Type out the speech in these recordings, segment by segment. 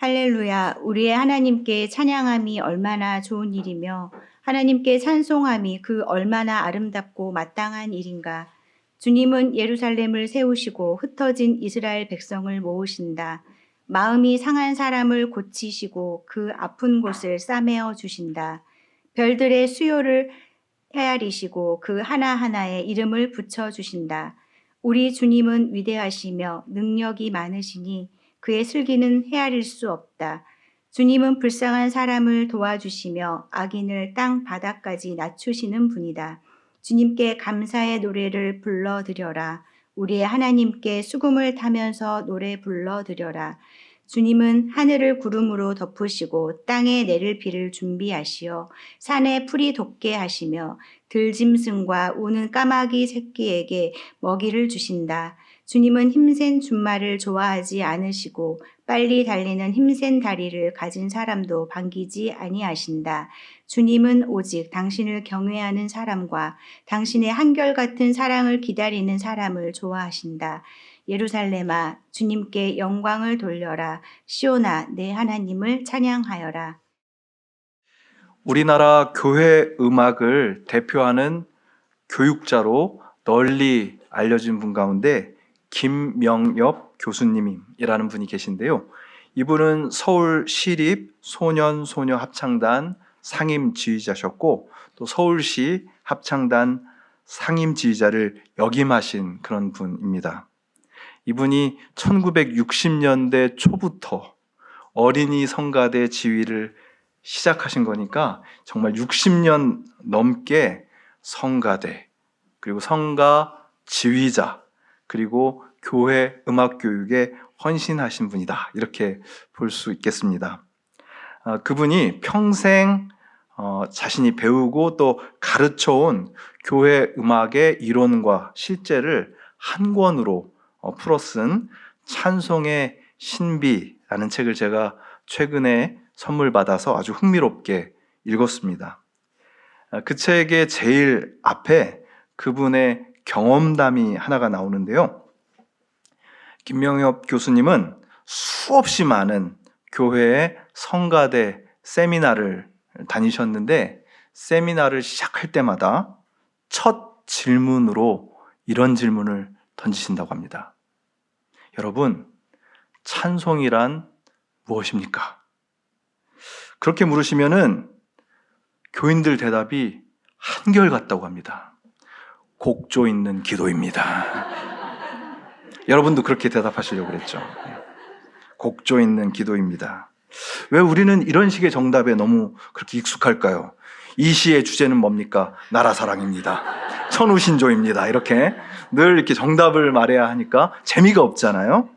할렐루야, 우리의 하나님께 찬양함이 얼마나 좋은 일이며 하나님께 찬송함이 그 얼마나 아름답고 마땅한 일인가. 주님은 예루살렘을 세우시고 흩어진 이스라엘 백성을 모으신다. 마음이 상한 사람을 고치시고 그 아픈 곳을 싸매어 주신다. 별들의 수요를 헤아리시고 그 하나하나에 이름을 붙여 주신다. 우리 주님은 위대하시며 능력이 많으시니 그의 슬기는 헤아릴 수 없다. 주님은 불쌍한 사람을 도와주시며 악인을 땅 바닥까지 낮추시는 분이다. 주님께 감사의 노래를 불러드려라. 우리의 하나님께 수금을 타면서 노래 불러드려라. 주님은 하늘을 구름으로 덮으시고 땅에 내릴 비를 준비하시어 산에 풀이 돋게 하시며 들짐승과 우는 까마귀 새끼에게 먹이를 주신다. 주님은 힘센 준말을 좋아하지 않으시고 빨리 달리는 힘센 다리를 가진 사람도 반기지 아니하신다. 주님은 오직 당신을 경외하는 사람과 당신의 한결같은 사랑을 기다리는 사람을 좋아하신다. 예루살렘아 주님께 영광을 돌려라. 시온아 내 하나님을 찬양하여라. 우리나라 교회 음악을 대표하는 교육자로 널리 알려진 분 가운데 김명엽 교수님이라는 분이 계신데요. 이분은 서울 시립 소년 소녀 합창단 상임 지휘자셨고 또 서울시 합창단 상임 지휘자를 역임하신 그런 분입니다. 이분이 1960년대 초부터 어린이 성가대 지휘를 시작하신 거니까 정말 60년 넘게 성가대 그리고 성가 지휘자 그리고 교회 음악 교육에 헌신하신 분이다 이렇게 볼 수 있겠습니다. 아, 그분이 평생 어, 자신이 배우고 또 가르쳐온 교회 음악의 이론과 실제를 한 권으로 어, 풀어 쓴 찬송의 신비라는 책을 제가 최근에 선물 받아서 아주 흥미롭게 읽었습니다. 아, 그 책의 제일 앞에 그분의 경험담이 하나가 나오는데요. 김명엽 교수님은 수없이 많은 교회의 성가대 세미나를 다니셨는데 세미나를 시작할 때마다 첫 질문으로 이런 질문을 던지신다고 합니다. 여러분, 찬송이란 무엇입니까? 그렇게 물으시면은 교인들 대답이 한결같다고 합니다. 곡조 있는 기도입니다. 여러분도 그렇게 대답하시려고 그랬죠. 곡조 있는 기도입니다. 왜 우리는 이런 식의 정답에 너무 그렇게 익숙할까요? 이 시의 주제는 뭡니까? 나라 사랑입니다. 천우신조입니다. 이렇게 늘 이렇게 정답을 말해야 하니까 재미가 없잖아요.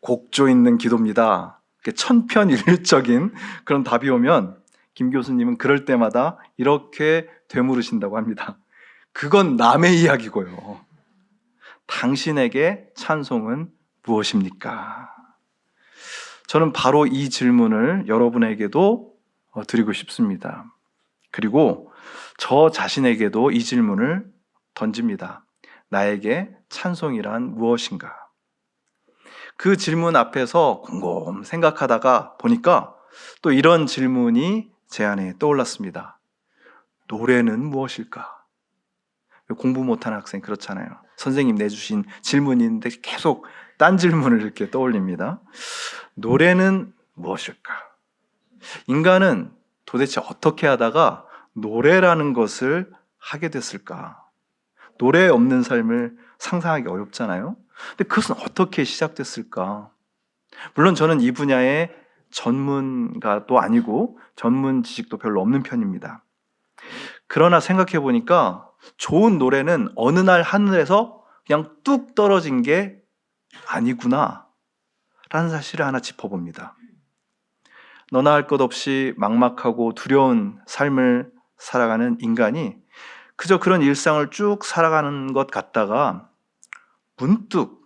곡조 있는 기도입니다. 천편일률적인 그런 답이 오면 김 교수님은 그럴 때마다 이렇게 되물으신다고 합니다. 그건 남의 이야기고요. 당신에게 찬송은 무엇입니까? 저는 바로 이 질문을 여러분에게도 어, 드리고 싶습니다. 그리고 저 자신에게도 이 질문을 던집니다. 나에게 찬송이란 무엇인가? 그 질문 앞에서 곰곰 생각하다가 보니까 또 이런 질문이 제 안에 떠올랐습니다. 노래는 무엇일까? 공부 못하는 학생 그렇잖아요. 선생님 내주신 질문인데 계속 딴 질문을 이렇게 떠올립니다. 노래는 무엇일까? 인간은 도대체 어떻게 하다가 노래라는 것을 하게 됐을까? 노래 없는 삶을 상상하기 어렵잖아요. 근데 그것은 어떻게 시작됐을까? 물론 저는 이 분야의 전문가도 아니고 전문 지식도 별로 없는 편입니다. 그러나 생각해 보니까 좋은 노래는 어느 날 하늘에서 그냥 뚝 떨어진 게 아니구나. 라는 사실을 하나 짚어봅니다. 너나 할 것 없이 막막하고 두려운 삶을 살아가는 인간이 그저 그런 일상을 쭉 살아가는 것 같다가 문득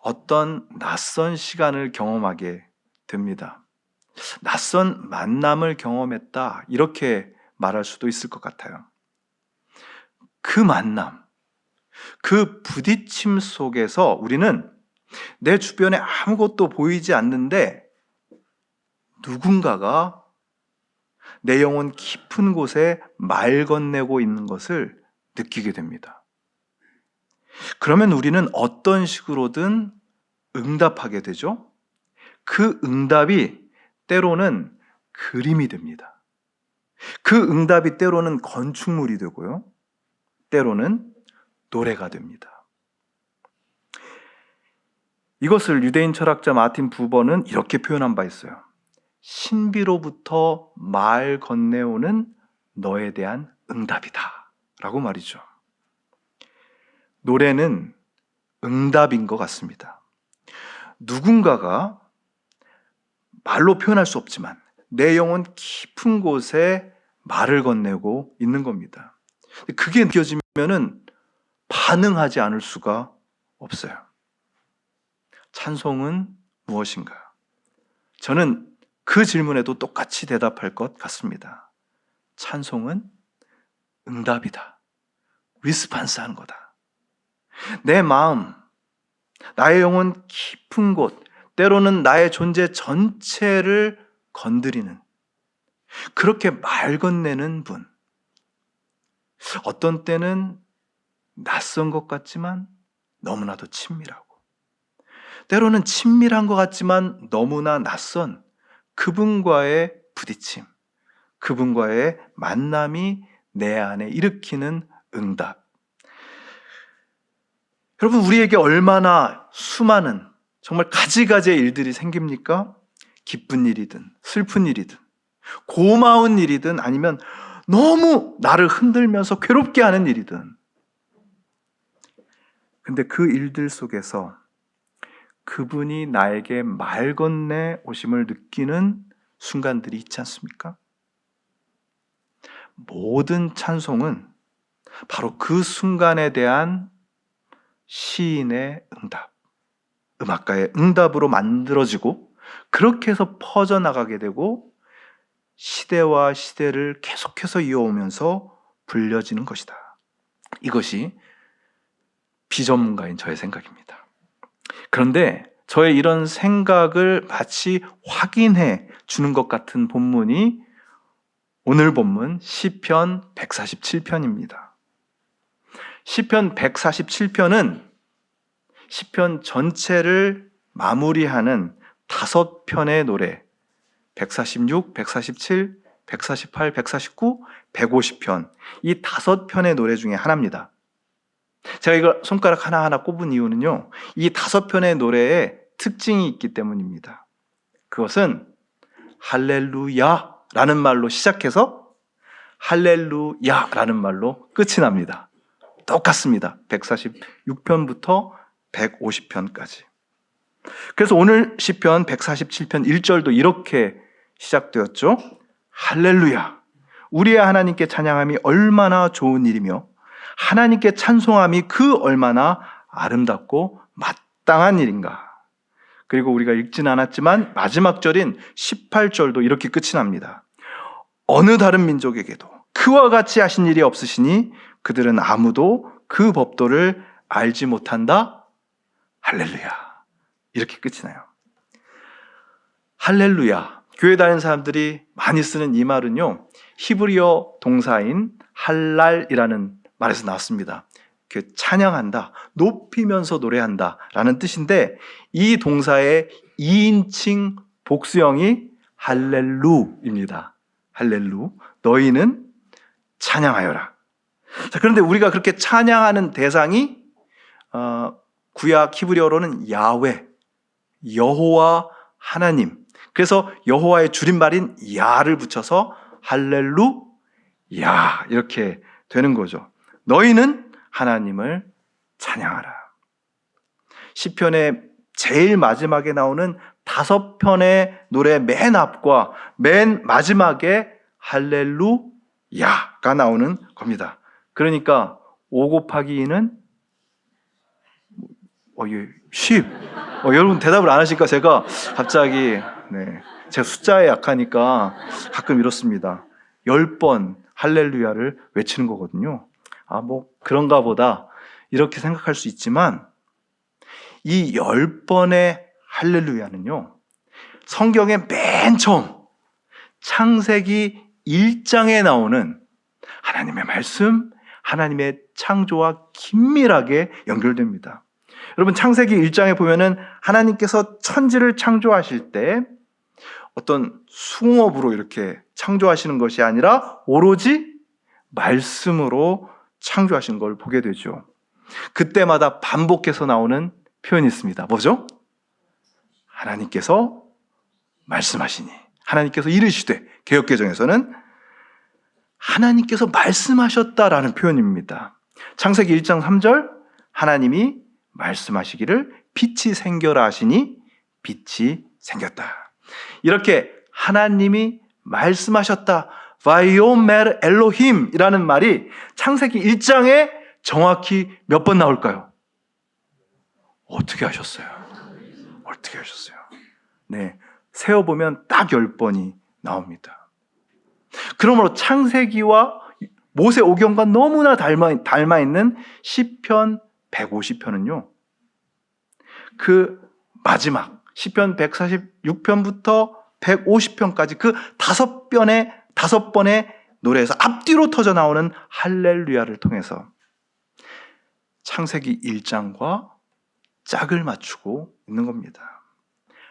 어떤 낯선 시간을 경험하게 됩니다. 낯선 만남을 경험했다. 이렇게 말할 수도 있을 것 같아요. 그 만남, 그 부딪힘 속에서 우리는 내 주변에 아무것도 보이지 않는데 누군가가 내 영혼 깊은 곳에 말 건네고 있는 것을 느끼게 됩니다. 그러면 우리는 어떤 식으로든 응답하게 되죠? 그 응답이 때로는 그림이 됩니다. 그 응답이 때로는 건축물이 되고요. 때로는 노래가 됩니다. 이것을 유대인 철학자 마틴 부버는 이렇게 표현한 바 있어요. 신비로부터 말 건네오는 너에 대한 응답이다. 라고 말이죠. 노래는 응답인 것 같습니다. 누군가가 말로 표현할 수 없지만 내 영혼 깊은 곳에 말을 건네고 있는 겁니다. 그게 느껴지면은 반응하지 않을 수가 없어요. 찬송은 무엇인가? 저는 그 질문에도 똑같이 대답할 것 같습니다. 찬송은 응답이다. 리스판스 하는 거다. 내 마음, 나의 영혼 깊은 곳, 때로는 나의 존재 전체를 건드리는, 그렇게 말 건네는 분. 어떤 때는 낯선 것 같지만 너무나도 친밀하고, 때로는 친밀한 것 같지만 너무나 낯선 그분과의 부딪힘, 그분과의 만남이 내 안에 일으키는 응답. 여러분, 우리에게 얼마나 수많은 정말 가지가지의 일들이 생깁니까? 기쁜 일이든 슬픈 일이든 고마운 일이든 아니면 너무 나를 흔들면서 괴롭게 하는 일이든. 근데 그 일들 속에서 그분이 나에게 말 건네 오심을 느끼는 순간들이 있지 않습니까? 모든 찬송은 바로 그 순간에 대한 시인의 응답, 음악가의 응답으로 만들어지고 그렇게 해서 퍼져나가게 되고 시대와 시대를 계속해서 이어오면서 불려지는 것이다. 이것이 비전문가인 저의 생각입니다. 그런데 저의 이런 생각을 마치 확인해 주는 것 같은 본문이 오늘 본문 시편 147편입니다. 시편 147편은 시편 전체를 마무리하는 다섯 편의 노래 146, 147, 148, 149, 150편 이 다섯 편의 노래 중에 하나입니다. 제가 이걸 손가락 하나하나 꼽은 이유는요. 이 다섯 편의 노래에 특징이 있기 때문입니다. 그것은 할렐루야 라는 말로 시작해서 할렐루야 라는 말로 끝이 납니다. 똑같습니다. 146편부터 150편까지. 그래서 오늘 시편 147편 1절도 이렇게 시작되었죠. 할렐루야. 우리의 하나님께 찬양함이 얼마나 좋은 일이며 하나님께 찬송함이 그 얼마나 아름답고 마땅한 일인가. 그리고 우리가 읽지는 않았지만 마지막 절인 18절도 이렇게 끝이 납니다. 어느 다른 민족에게도 그와 같이 하신 일이 없으시니 그들은 아무도 그 법도를 알지 못한다. 할렐루야. 이렇게 끝이 나요. 할렐루야. 교회 다니는 사람들이 많이 쓰는 이 말은요. 히브리어 동사인 할랄이라는 말에서 나왔습니다. 그 찬양한다, 높이면서 노래한다 라는 뜻인데 이 동사의 2인칭 복수형이 할렐루입니다. 할렐루. 너희는 찬양하여라. 자, 그런데 우리가 그렇게 찬양하는 대상이 어, 구약 히브리어로는 야훼, 여호와 하나님. 그래서 여호와의 줄임말인 야를 붙여서 할렐루 야 이렇게 되는 거죠. 너희는 하나님을 찬양하라. 시편의 제일 마지막에 나오는 다섯 편의 노래 맨 앞과 맨 마지막에 할렐루야가 나오는 겁니다. 그러니까 5 곱하기 2는 어, 예, 10. 어, 여러분 대답을 안 하시니까 제가 갑자기 네, 제가 숫자에 약하니까 가끔 이렇습니다. 10번 할렐루야를 외치는 거거든요. 아, 뭐 그런가 보다 이렇게 생각할 수 있지만 이 10번의 할렐루야는요. 성경의 맨 처음 창세기 1장에 나오는 하나님의 말씀, 하나님의 창조와 긴밀하게 연결됩니다. 여러분 창세기 1장에 보면은 하나님께서 천지를 창조하실 때 어떤 숭업으로 이렇게 창조하시는 것이 아니라 오로지 말씀으로 창조하신 걸 보게 되죠. 그때마다 반복해서 나오는 표현이 있습니다. 뭐죠? 하나님께서 말씀하시니 하나님께서 이르시되 개혁개정에서는 하나님께서 말씀하셨다라는 표현입니다. 창세기 1장 3절 하나님이 말씀하시기를 빛이 생겨라 하시니 빛이 생겼다. 이렇게 하나님이 말씀하셨다. 바이오멜 엘로힘이라는 말이 창세기 1장에 정확히 몇 번 나올까요? 어떻게 하셨어요? 어떻게 하셨어요? 네. 세어보면 딱 10번이 나옵니다. 그러므로 창세기와 모세 오경과 너무나 닮아, 닮아 있는 시편 150편은요. 그 마지막 시편 146편부터 150편까지 그 다섯 편의 다섯 번의 노래에서 앞뒤로 터져 나오는 할렐루야를 통해서 창세기 1장과 짝을 맞추고 있는 겁니다.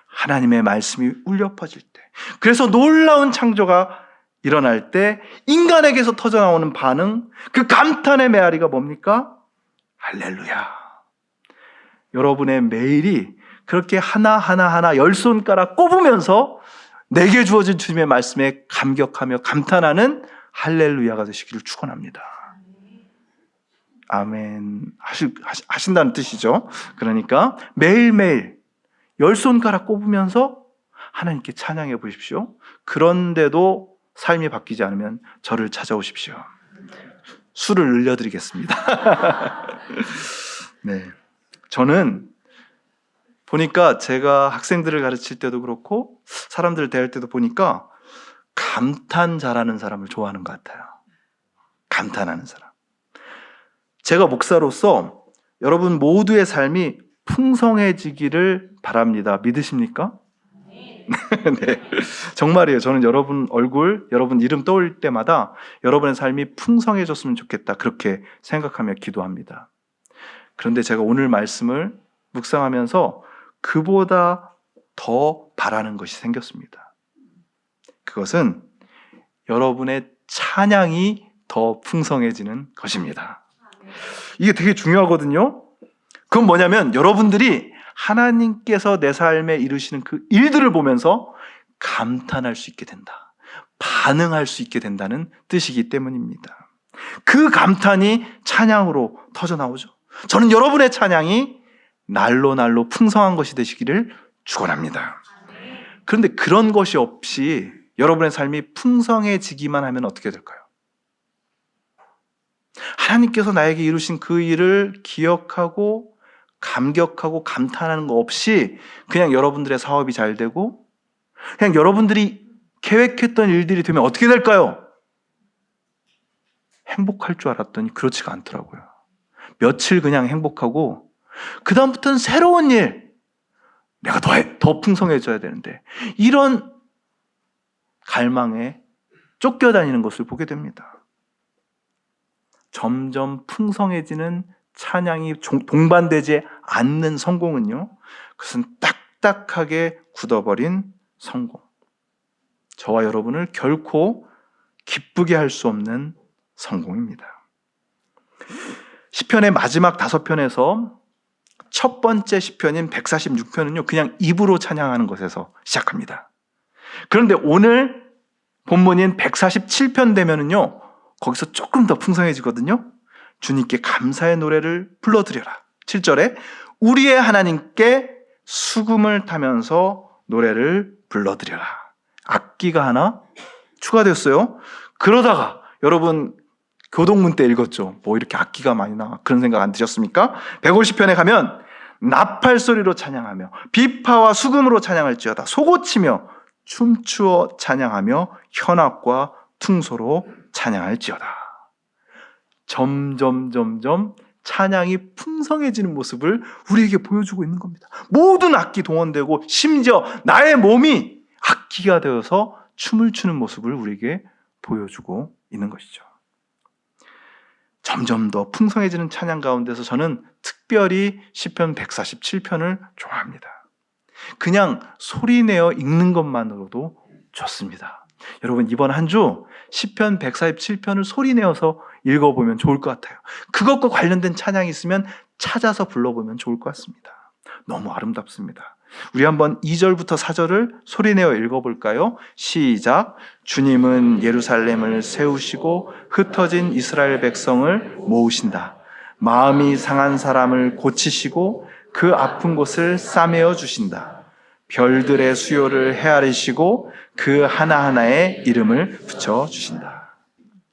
하나님의 말씀이 울려 퍼질 때. 그래서 놀라운 창조가 일어날 때 인간에게서 터져 나오는 반응, 그 감탄의 메아리가 뭡니까? 할렐루야. 여러분의 매일이 그렇게 하나하나 하나 열 손가락 꼽으면서 내게 주어진 주님의 말씀에 감격하며 감탄하는 할렐루야가 되시기를 축원합니다. 아멘. 하시, 하신다는 뜻이죠. 그러니까 매일매일 열 손가락 꼽으면서 하나님께 찬양해 보십시오. 그런데도 삶이 바뀌지 않으면 저를 찾아오십시오. 술을 늘려드리겠습니다. 네. 저는 보니까 제가 학생들을 가르칠 때도 그렇고 사람들을 대할 때도 보니까 감탄 잘하는 사람을 좋아하는 것 같아요. 감탄하는 사람. 제가 목사로서 여러분 모두의 삶이 풍성해지기를 바랍니다. 믿으십니까? 네. 정말이에요. 저는 여러분 얼굴, 여러분 이름 떠올 때마다 여러분의 삶이 풍성해졌으면 좋겠다. 그렇게 생각하며 기도합니다. 그런데 제가 오늘 말씀을 묵상하면서 그보다 더 바라는 것이 생겼습니다. 그것은 여러분의 찬양이 더 풍성해지는 것입니다. 이게 되게 중요하거든요. 그건 뭐냐면 여러분들이 하나님께서 내 삶에 이루시는 그 일들을 보면서 감탄할 수 있게 된다. 반응할 수 있게 된다는 뜻이기 때문입니다. 그 감탄이 찬양으로 터져 나오죠. 저는 여러분의 찬양이 날로 날로 풍성한 것이 되시기를 축원합니다. 그런데 그런 것이 없이 여러분의 삶이 풍성해지기만 하면 어떻게 될까요? 하나님께서 나에게 이루신 그 일을 기억하고 감격하고 감탄하는 거 없이 그냥 여러분들의 사업이 잘 되고 그냥 여러분들이 계획했던 일들이 되면 어떻게 될까요? 행복할 줄 알았더니 그렇지가 않더라고요. 며칠 그냥 행복하고 그다음부터는 새로운 일 내가 더, 해- 더 풍성해져야 되는데 이런 갈망에 쫓겨다니는 것을 보게 됩니다. 점점 풍성해지는 찬양이 종- 동반되지 않는 성공은요, 그것은 딱딱하게 굳어버린 성공. 저와 여러분을 결코 기쁘게 할 수 없는 성공입니다. 시편의 마지막 다섯 편에서 첫 번째 시편인 146편은요, 그냥 입으로 찬양하는 것에서 시작합니다. 그런데 오늘 본문인 147편 되면은요, 거기서 조금 더 풍성해지거든요. 주님께 감사의 노래를 불러드려라. 7절에 우리의 하나님께 수금을 타면서 노래를 불러드려라. 악기가 하나 추가되었어요. 그러다가 여러분 교동문 때 읽었죠. 뭐 이렇게 악기가 많이 나와. 그런 생각 안 드셨습니까? 150편에 가면 나팔 소리로 찬양하며 비파와 수금으로 찬양할지어다. 소고치며 춤추어 찬양하며 현악과 퉁소로 찬양할지어다. 점점 점점 찬양이 풍성해지는 모습을 우리에게 보여주고 있는 겁니다. 모든 악기 동원되고 심지어 나의 몸이 악기가 되어서 춤을 추는 모습을 우리에게 보여주고 있는 것이죠. 점점 더 풍성해지는 찬양 가운데서 저는 특별히 시편 147편을 좋아합니다. 그냥 소리 내어 읽는 것만으로도 좋습니다. 여러분 이번 한 주 시편 147편을 소리 내어서 읽어보면 좋을 것 같아요. 그것과 관련된 찬양이 있으면 찾아서 불러보면 좋을 것 같습니다. 너무 아름답습니다. 우리 한번 2절부터 4절을 소리 내어 읽어볼까요? 시작. 주님은 예루살렘을 세우시고 흩어진 이스라엘 백성을 모으신다. 마음이 상한 사람을 고치시고 그 아픈 곳을 싸매어 주신다. 별들의 수요를 헤아리시고 그 하나하나에 이름을 붙여 주신다.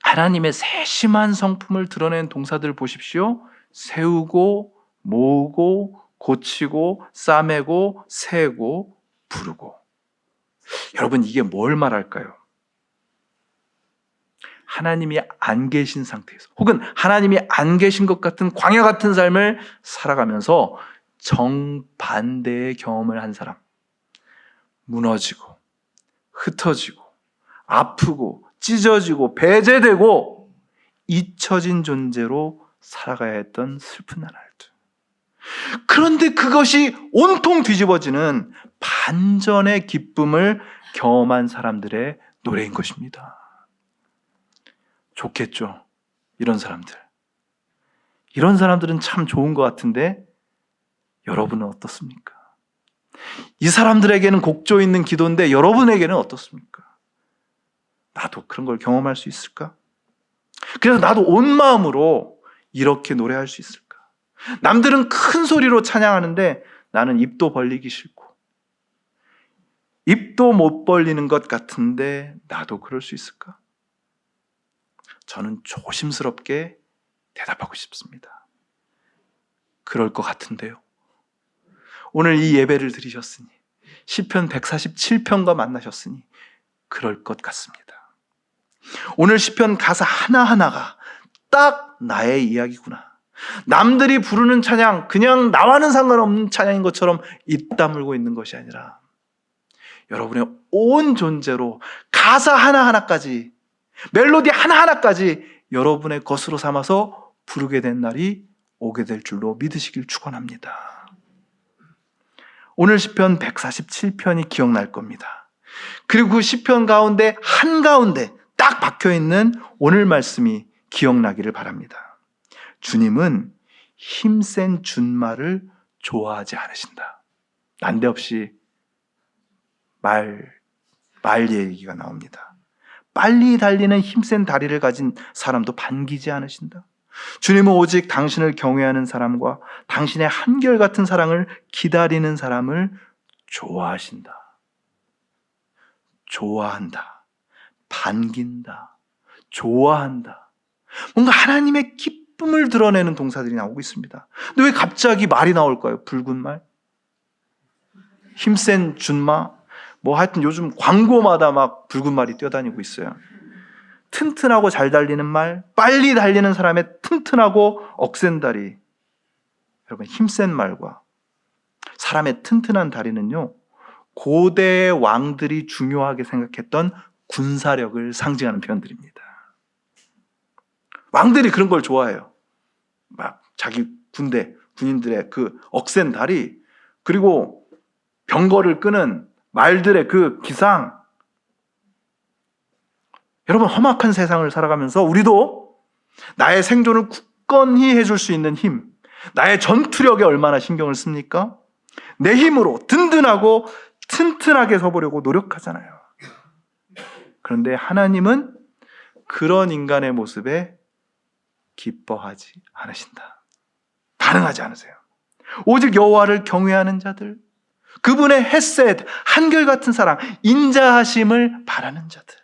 하나님의 세심한 성품을 드러낸 동사들 보십시오. 세우고, 모으고, 고치고, 싸매고, 세고, 부르고. 여러분, 이게 뭘 말할까요? 하나님이 안 계신 상태에서, 혹은 하나님이 안 계신 것 같은 광야 같은 삶을 살아가면서 정반대의 경험을 한 사람. 무너지고, 흩어지고, 아프고, 찢어지고, 배제되고, 잊혀진 존재로 살아가야 했던 슬픈 나날들. 그런데 그것이 온통 뒤집어지는 반전의 기쁨을 경험한 사람들의 노래인 것입니다. 좋겠죠. 이런 사람들. 이런 사람들은 참 좋은 것 같은데 여러분은 어떻습니까? 이 사람들에게는 곡조 있는 기도인데 여러분에게는 어떻습니까? 나도 그런 걸 경험할 수 있을까? 그래서 나도 온 마음으로 이렇게 노래할 수 있을까? 남들은 큰 소리로 찬양하는데 나는 입도 벌리기 싫고, 입도 못 벌리는 것 같은데 나도 그럴 수 있을까? 저는 조심스럽게 대답하고 싶습니다. 그럴 것 같은데요. 오늘 이 예배를 드리셨으니, 시편 147편과 만나셨으니, 그럴 것 같습니다. 오늘 시편 가사 하나하나가 딱 나의 이야기구나. 남들이 부르는 찬양, 그냥 나와는 상관없는 찬양인 것처럼 입 다물고 있는 것이 아니라 여러분의 온 존재로 가사 하나하나까지, 멜로디 하나하나까지 여러분의 것으로 삼아서 부르게 된 날이 오게 될 줄로 믿으시길 축원합니다. 오늘 시편 147편이 기억날 겁니다. 그리고 그 시편 가운데 한 가운데 딱 박혀 있는 오늘 말씀이 기억나기를 바랍니다. 주님은 힘센 준말을 좋아하지 않으신다. 난데없이 말, 말 얘기가 나옵니다. 빨리 달리는 힘센 다리를 가진 사람도 반기지 않으신다. 주님은 오직 당신을 경외하는 사람과 당신의 한결같은 사랑을 기다리는 사람을 좋아하신다. 좋아한다. 반긴다. 좋아한다. 뭔가 하나님의 기쁨을 드러내는 동사들이 나오고 있습니다. 근데 왜 갑자기 말이 나올까요? 붉은 말? 힘센 준마? 뭐 하여튼 요즘 광고마다 막 붉은 말이 뛰어다니고 있어요. 튼튼하고 잘 달리는 말, 빨리 달리는 사람의 튼튼하고 억센 다리. 여러분, 힘센 말과 사람의 튼튼한 다리는요, 고대 왕들이 중요하게 생각했던 군사력을 상징하는 표현들입니다. 왕들이 그런 걸 좋아해요. 막 자기 군대, 군인들의 그 억센 다리, 그리고 병거를 끄는 말들의 그 기상. 여러분, 험악한 세상을 살아가면서 우리도 나의 생존을 굳건히 해줄 수 있는 힘, 나의 전투력에 얼마나 신경을 씁니까? 내 힘으로 든든하고 튼튼하게 서보려고 노력하잖아요. 그런데 하나님은 그런 인간의 모습에 기뻐하지 않으신다. 반응하지 않으세요. 오직 여호와를 경외하는 자들, 그분의 햇셋, 한결같은 사랑, 인자하심을 바라는 자들,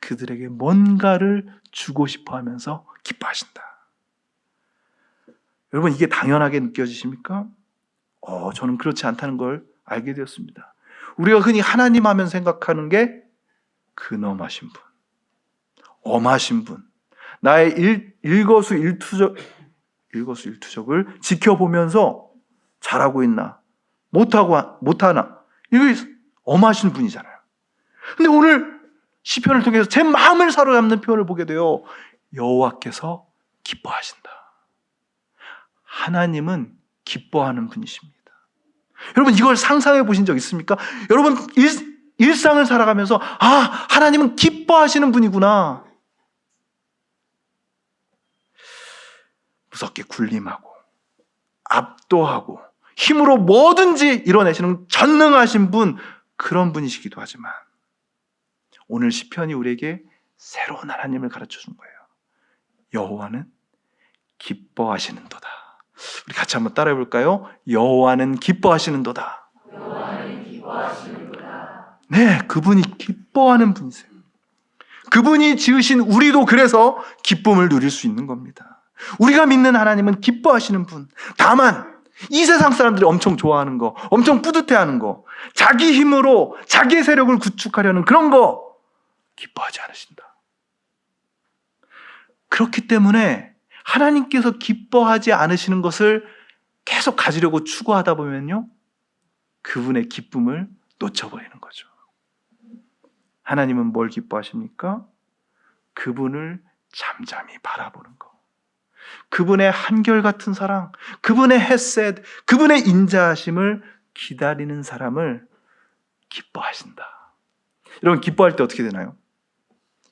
그들에게 뭔가를 주고 싶어 하면서 기뻐하신다. 여러분, 이게 당연하게 느껴지십니까? 어, 저는 그렇지 않다는 걸 알게 되었습니다. 우리가 흔히 하나님 하면 생각하는 게 근엄하신 분, 엄하신 분, 나의 일, 일거수 일투족, 일거수 일투족을 지켜보면서 잘하고 있나 못하고 못하나 이거 엄하신 분이잖아요. 근데 오늘 시편을 통해서 제 마음을 사로잡는 표현을 보게 돼요. 여호와께서 기뻐하신다. 하나님은 기뻐하는 분이십니다. 여러분 이걸 상상해 보신 적 있습니까? 여러분 일, 일상을 살아가면서 아 하나님은 기뻐하시는 분이구나. 무섭게 군림하고 압도하고 힘으로 뭐든지 이뤄내시는 전능하신 분 그런 분이시기도 하지만 오늘 시편이 우리에게 새로운 하나님을 가르쳐 준 거예요. 여호와는 기뻐하시는도다. 우리 같이 한번 따라해 볼까요? 여호와는 기뻐하시는도다. 네, 그분이 기뻐하는 분이세요. 그분이 지으신 우리도 그래서 기쁨을 누릴 수 있는 겁니다. 우리가 믿는 하나님은 기뻐하시는 분. 다만 이 세상 사람들이 엄청 좋아하는 거, 엄청 뿌듯해하는 거, 자기 힘으로 자기의 세력을 구축하려는 그런 거 기뻐하지 않으신다. 그렇기 때문에 하나님께서 기뻐하지 않으시는 것을 계속 가지려고 추구하다 보면요. 그분의 기쁨을 놓쳐버리는 거죠. 하나님은 뭘 기뻐하십니까? 그분을 잠잠히 바라보는 거. 그분의 한결같은 사랑, 그분의 햇셋, 그분의 인자하심을 기다리는 사람을 기뻐하신다. 여러분 기뻐할 때 어떻게 되나요?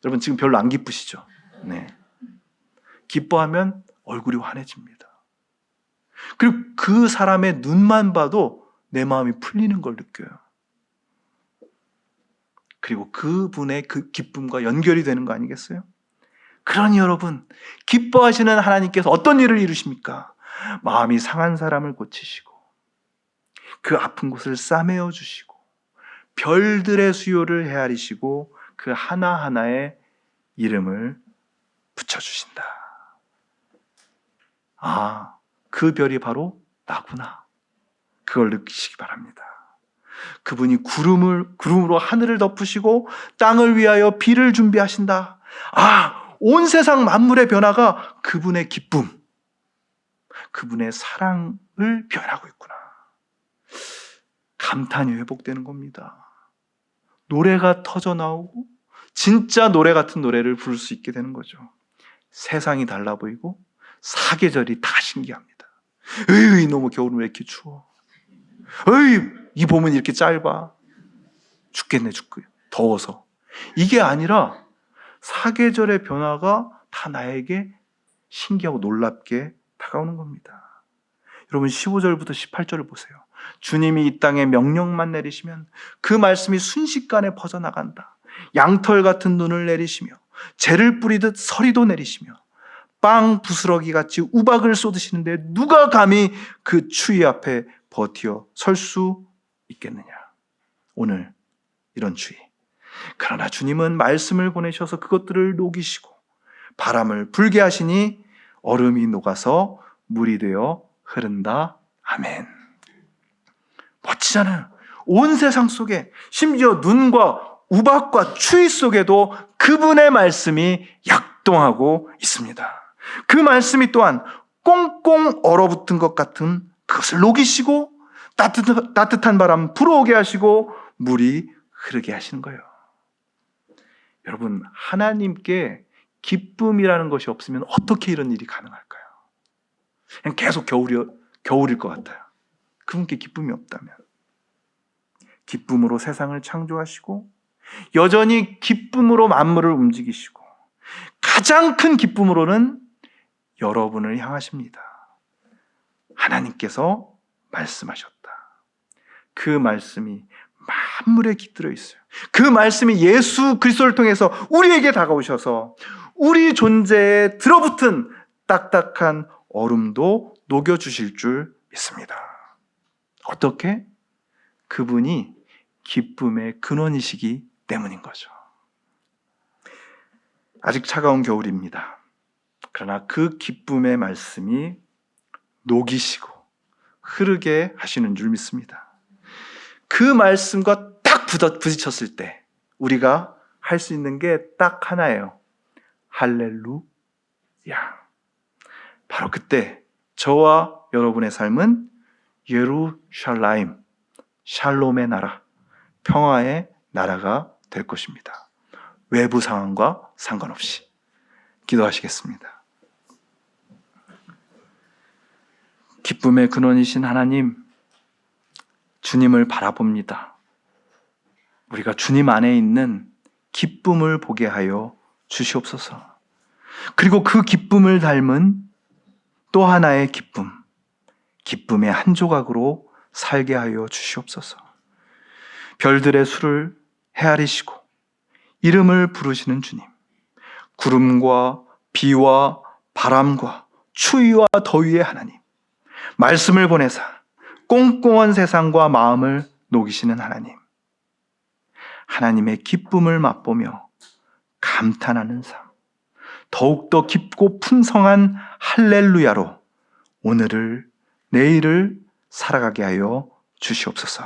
여러분 지금 별로 안 기쁘시죠? 네. 기뻐하면 얼굴이 환해집니다. 그리고 그 사람의 눈만 봐도 내 마음이 풀리는 걸 느껴요. 그리고 그분의 그 기쁨과 연결이 되는 거 아니겠어요? 그러니 여러분, 기뻐하시는 하나님께서 어떤 일을 이루십니까? 마음이 상한 사람을 고치시고, 그 아픈 곳을 싸매어 주시고, 별들의 수요를 헤아리시고, 그 하나하나의 이름을 붙여주신다. 아, 그 별이 바로 나구나. 그걸 느끼시기 바랍니다. 그분이 구름을, 구름으로 하늘을 덮으시고 땅을 위하여 비를 준비하신다. 아, 온 세상 만물의 변화가 그분의 기쁨, 그분의 사랑을 변하고 있구나. 감탄이 회복되는 겁니다. 노래가 터져 나오고 진짜 노래 같은 노래를 부를 수 있게 되는 거죠. 세상이 달라 보이고 사계절이 다 신기합니다. 에이, 너무 겨울은 왜 이렇게 추워? 에이, 이 봄은 이렇게 짧아. 죽겠네, 죽겠 더워서. 이게 아니라 사계절의 변화가 다 나에게 신기하고 놀랍게 다가오는 겁니다. 여러분 15절부터 18절을 보세요. 주님이 이 땅에 명령만 내리시면 그 말씀이 순식간에 퍼져나간다. 양털 같은 눈을 내리시며 재를 뿌리듯 서리도 내리시며 빵 부스러기 같이 우박을 쏟으시는데 누가 감히 그 추위 앞에 버티어 설 수 있겠느냐. 오늘 이런 추위. 그러나 주님은 말씀을 보내셔서 그것들을 녹이시고 바람을 불게 하시니 얼음이 녹아서 물이 되어 흐른다. 아멘. 멋지잖아요. 온 세상 속에 심지어 눈과 우박과 추위 속에도 그분의 말씀이 약동하고 있습니다. 그 말씀이 또한 꽁꽁 얼어붙은 것 같은 그것을 녹이시고 따뜻, 따뜻한 바람 불어오게 하시고 물이 흐르게 하시는 거예요. 여러분, 하나님께 기쁨이라는 것이 없으면 어떻게 이런 일이 가능할까요? 그냥 계속 겨울이, 겨울일 것 같아요. 그분께 기쁨이 없다면. 기쁨으로 세상을 창조하시고, 여전히 기쁨으로 만물을 움직이시고, 가장 큰 기쁨으로는 여러분을 향하십니다. 하나님께서 말씀하셨다. 그 말씀이 만물에 깃들어 있어요. 그 말씀이 예수 그리스도를 통해서 우리에게 다가오셔서 우리 존재에 들어붙은 딱딱한 얼음도 녹여 주실 줄 믿습니다. 어떻게? 그분이 기쁨의 근원이시기 때문인 거죠. 아직 차가운 겨울입니다. 그러나 그 기쁨의 말씀이 녹이시고 흐르게 하시는 줄 믿습니다. 그 말씀과 딱 부딪혔을 때 우리가 할 수 있는 게 딱 하나예요. 할렐루야. 바로 그때 저와 여러분의 삶은 예루샬라임, 샬롬의 나라, 평화의 나라가 될 것입니다. 외부 상황과 상관없이 기도하시겠습니다. 기쁨의 근원이신 하나님, 주님을 바라봅니다. 우리가 주님 안에 있는 기쁨을 보게 하여 주시옵소서. 그리고 그 기쁨을 닮은 또 하나의 기쁨, 기쁨의 한 조각으로 살게 하여 주시옵소서. 별들의 수를 헤아리시고 이름을 부르시는 주님, 구름과 비와 바람과 추위와 더위의 하나님, 말씀을 보내사 꽁꽁한 세상과 마음을 녹이시는 하나님, 하나님의 기쁨을 맛보며 감탄하는 삶, 더욱더 깊고 풍성한 할렐루야로 오늘을, 내일을 살아가게 하여 주시옵소서.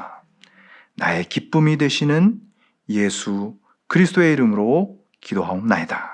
나의 기쁨이 되시는 예수 그리스도의 이름으로 기도하옵나이다.